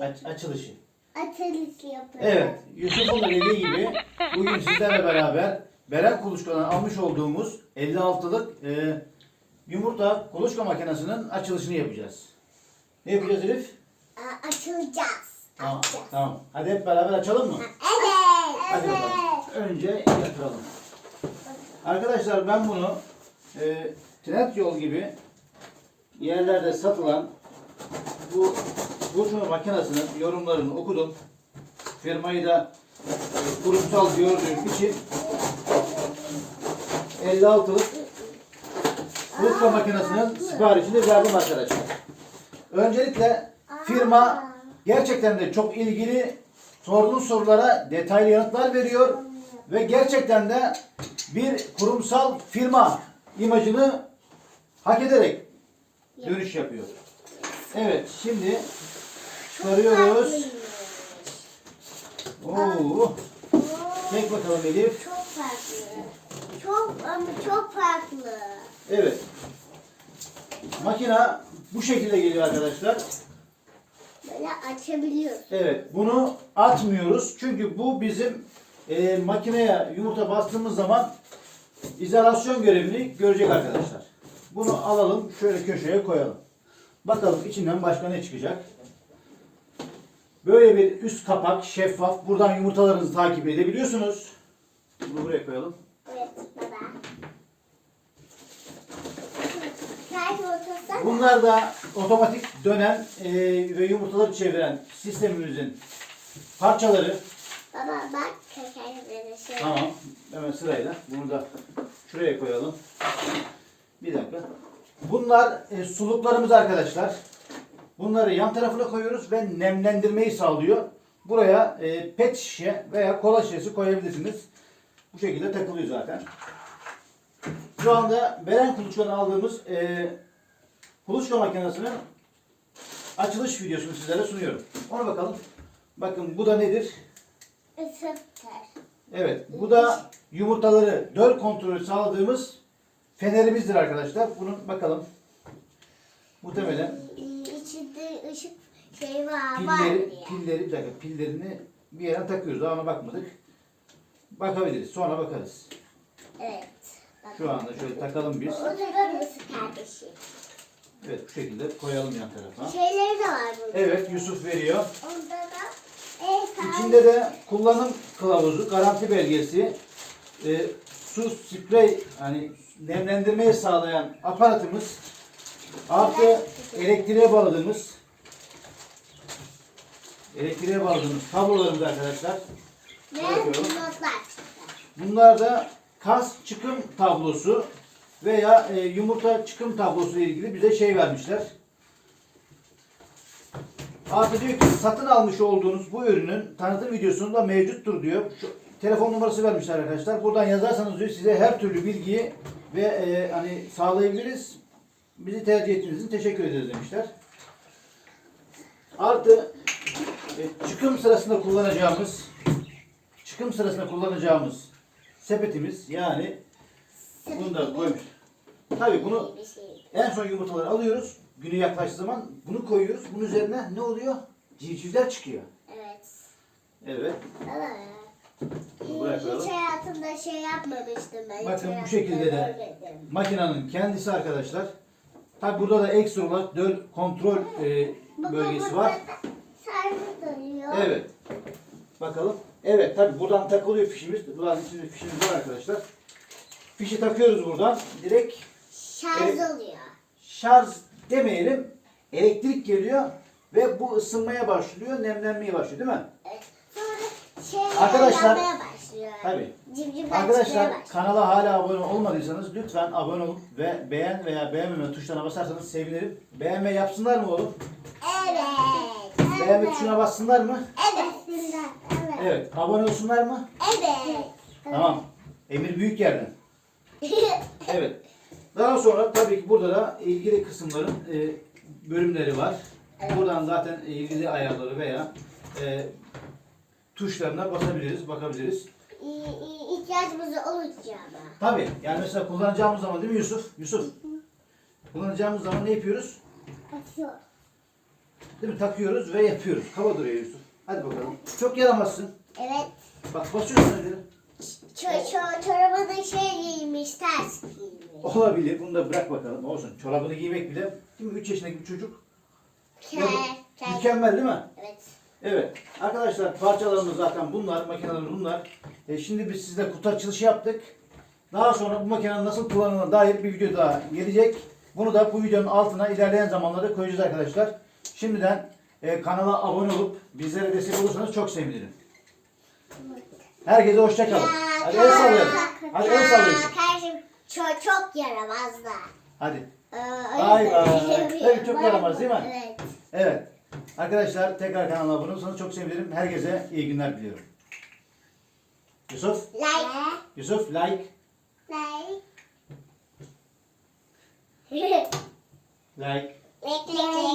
Aç- açılışı. atılışı yapıyor. Evet, Yusuf'un dediği gibi bugün sizlerle beraber Beren Kuluçka'dan almış olduğumuz 56'lık e, yumurta kuluçka makinesinin açılışını yapacağız. Ne yapacağız Elif? Aa, açılacağız. Tamam, Açacağız. tamam. Hadi hep beraber açalım mı? Evet. Hadi evet. bakalım. Önce yatıralım. Arkadaşlar ben bunu e, Trendyol gibi yerlerde satılan bu kurşun makinesinin yorumlarını okudum. Firmayı da e, kurumsal gördüğüm için 56'lık kurutma makinesinin siparişini verdim arkadaşlar. Öncelikle firma gerçekten de çok ilgili sorduğunuz sorulara detaylı yanıtlar veriyor ve gerçekten de bir kurumsal firma imajını hak ederek dönüş yapıyor. Evet şimdi çıkarıyoruz. Oo, çek bakalım Elif. Çok farklı. Çok ama çok farklı. Evet. Makina bu şekilde geliyor arkadaşlar. Böyle açabiliyoruz. Evet, bunu atmıyoruz. Çünkü bu bizim e, makineye yumurta bastığımız zaman izolasyon görevini görecek arkadaşlar. Bunu alalım, şöyle köşeye koyalım. Bakalım içinden başka ne çıkacak. Böyle bir üst kapak, şeffaf. Buradan yumurtalarınızı takip edebiliyorsunuz. Bunu buraya koyalım. Evet baba. Bunlar da otomatik dönen e, ve yumurtaları çeviren sistemimizin parçaları. Baba bak kökenleri şey. Tamam. Hemen sırayla. Bunu da şuraya koyalım. Bir dakika. Bunlar e, suluklarımız arkadaşlar. Bunları yan tarafına koyuyoruz ve nemlendirmeyi sağlıyor. Buraya e, pet şişe veya kola şişesi koyabilirsiniz. Bu şekilde takılıyor zaten. Şu anda Beren Kuluçka'dan aldığımız e, kuluçka makinesinin açılış videosunu sizlere sunuyorum. Ona bakalım. Bakın bu da nedir? Isıtır. Evet, bu da yumurtaları döl kontrolü sağladığımız fenerimizdir arkadaşlar. Bunun bakalım. Muhtemelen İçinde ışık şey var var pilleri, diye. pilleri bir dakika pillerini bir yere takıyoruz. Daha ona bakmadık. Bakabiliriz. Sonra bakarız. Evet. Bak. Şu anda şöyle takalım biz. O da kırmızı kardeşi. Evet bu şekilde koyalım yan tarafa. Şeyleri de var burada. Evet Yusuf veriyor. Onda da e, İçinde de kullanım kılavuzu, garanti belgesi, e, su sprey hani nemlendirmeyi sağlayan aparatımız artı elektriğe bağladığımız elektriğe bağladığımız kablolarımız arkadaşlar. çıktı. Bunlar da kas çıkım tablosu veya e, yumurta çıkım tablosu ile ilgili bize şey vermişler. Artı diyor ki satın almış olduğunuz bu ürünün tanıtım videosunda mevcuttur diyor. Şu telefon numarası vermişler arkadaşlar. Buradan yazarsanız diyor size her türlü bilgiyi ve e, hani sağlayabiliriz. Bizi tercih ettiğiniz için teşekkür ederiz demişler. Artı e, çıkım sırasında kullanacağımız çıkım sırasında kullanacağımız sepetimiz yani bunu da koymuş. Tabii bunu şey. en son yumurtaları alıyoruz. Günü yaklaştığı zaman bunu koyuyoruz. Bunun üzerine ne oluyor? Civcivler çıkıyor. Evet. Evet. Bunu buraya koyalım. Hiç hayatımda şey yapmamıştım ben. Hiç Bakın bu hayatımda şekilde de görmedim. makinenin kendisi arkadaşlar. Tabi burada da ekstra olarak döl kontrol e, bölgesi var. Evet. Bakalım. Evet tabi buradan takılıyor fişimiz. Buradan içinde fişimiz var arkadaşlar. Fişi takıyoruz buradan. Direkt Şarj Evet. oluyor. şarj demeyelim. Elektrik geliyor ve bu ısınmaya başlıyor, nemlenmeye başlıyor değil mi? Evet. Sonra şey Arkadaşlar- yanmaya. Tabii. Civcivler çıkmaya Arkadaşlar kanala hala abone olmadıysanız lütfen abone olup ve beğen veya beğenmeme tuşlarına basarsanız sevinirim. Beğenme yapsınlar mı oğlum? Evet. Beğenme tuşuna bassınlar mı? Evet. Evet. Evet. Abone olsunlar mı? Evet. Tamam. Emir büyük yerden. Evet. Daha sonra tabii ki burada da ilgili kısımların e, bölümleri var. Buradan zaten ilgili ayarları veya e, tuşlarına basabiliriz, bakabiliriz. İhtiyacımız olacağına. Tabii. Yani mesela kullanacağımız zaman değil mi Yusuf? Yusuf. Kullanacağımız zaman ne yapıyoruz? Açıyor. Değil mi? Takıyoruz ve yapıyoruz. Kaba duruyor Yusuf. Hadi bakalım. Çok yaramazsın. Evet. Bak basıyorsun hadi. Ço ço çorabı da şey giymiş, ters giymiş. Olabilir. Bunu da bırak bakalım. Olsun. Çorabını giymek bile değil mi? 3 yaşındaki bir çocuk. Kel. Mükemmel değil mi? Evet. Evet. Arkadaşlar parçalarımız zaten bunlar. Makineler bunlar. E, şimdi biz sizle kutu açılışı yaptık. Daha sonra bu makinenin nasıl kullanıldığına dair bir video daha gelecek. Bunu da bu videonun altına ilerleyen zamanlarda koyacağız arkadaşlar. Şimdiden e, kanala abone olup bizlere destek olursanız çok sevinirim. Herkese hoşça kalın. Hadi el sallayalım. Hadi el sallayalım. Kardeşim çok, çok yaramazlar. Hadi. Ee, Bay o bay. Tabii çok yaramaz değil mi? Evet. Evet. Arkadaşlar tekrar kanala abone olursanız çok sevinirim. Herkese iyi günler diliyorum. Yusuf. Like. Yusuf like. Like. Like. Like, like.